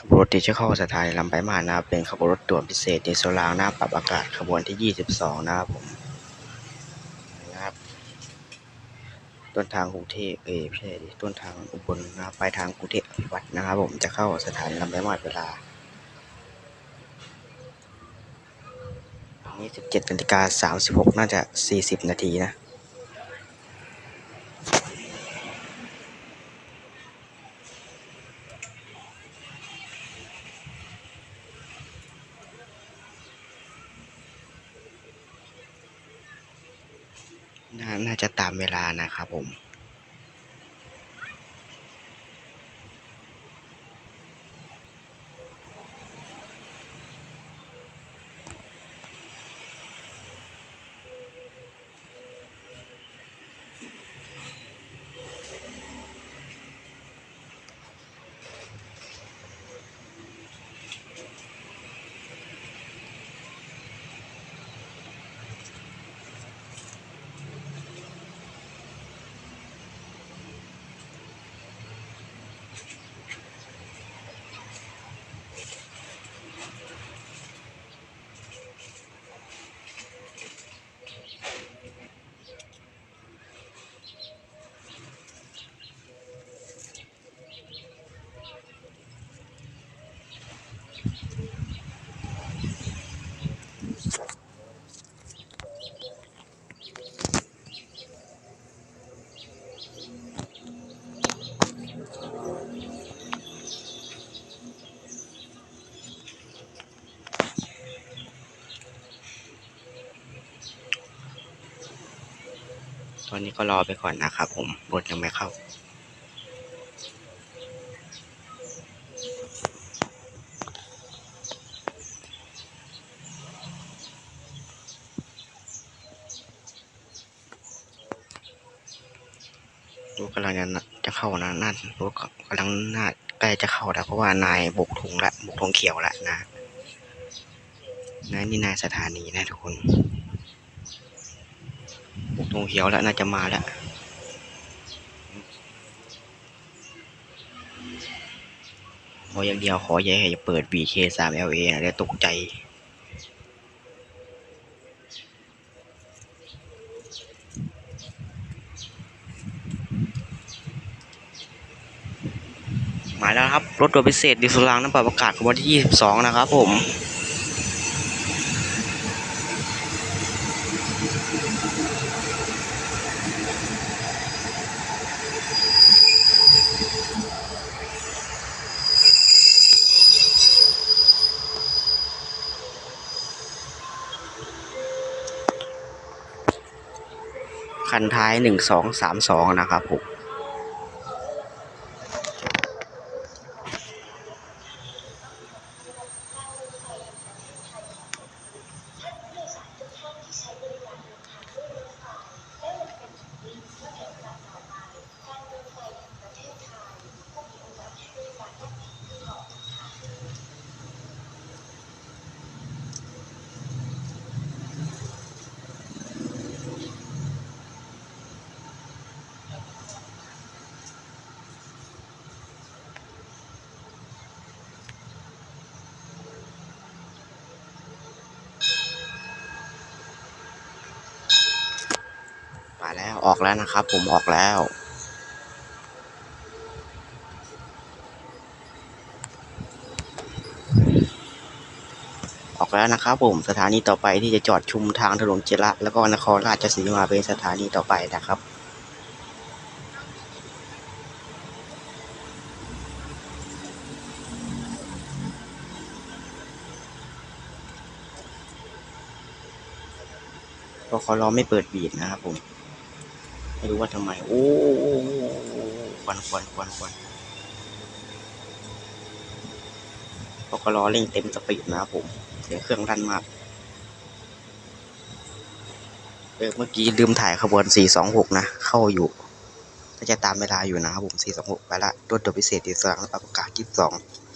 ขบวนรถที่จะเข้าสถานีลำไปมานะครับเป็นขบวนรถด่วนพิเศษในโซลางหน้าปรับอากาศขบวนที่ 22 นะครับผมนะครับ ต้นทางกรุงเทพเอยไม่ใช่ดิต้นทางอุบลนะครับปลายทางกรุงเทพอภิวัตนะครับ ผมจะเข้าสถานีลำไปลายมาเวลานี้17นาฬิกา36น่าจะ 40 นาทีนะ น่าจะตามเวลานะครับผม ตอนนี้ก็รอไปก่อนนะครับผมรถยังไม่เข้า รถกำลังจะจะเข้านะน่ารถกำลังน่าใกล้จะเข้าแล้วเพราะว่านายบุกถุงละบุกธงเขียวละนะนะนี่นายสถานีนะทุกคน งเขียวแล้วน่าจะมาแล้วขออย่างเดียวขออย่าให้เปิด VK 3 LA นะเดี๋ยวตกใจมาแล้วครับ รถตัวพิเศษดิสุรางน้ำปรับอากาศขบวนที่ 22 นะครับผม คันท้าย 1232 นะครับผม แล้วออกแล้วนะครับ ผมออกแล้ว ออกแล้วนะครับ ผมสถานีต่อไปที่จะจอดชุมทางถนนเจระแล้วก็นครราชสีมาเป็นสถานีต่อไปนะครับเพราะเขารอไม่เปิดบีดนะครับผม ไม่รู้ว่าทำไม โอ้ควันควันควันควันพราะเขารอเร่งเต็มสปีดนะครับผมเสียงเครื่องรั่นมากเออเมื่อกี้ลืมถ่ายขบวน 426 นะ เข้าอยู่ก็จะตามเวลาอยู่นะครับผม 426 ไปละรถดยพิเศษที่สองประกาศ 22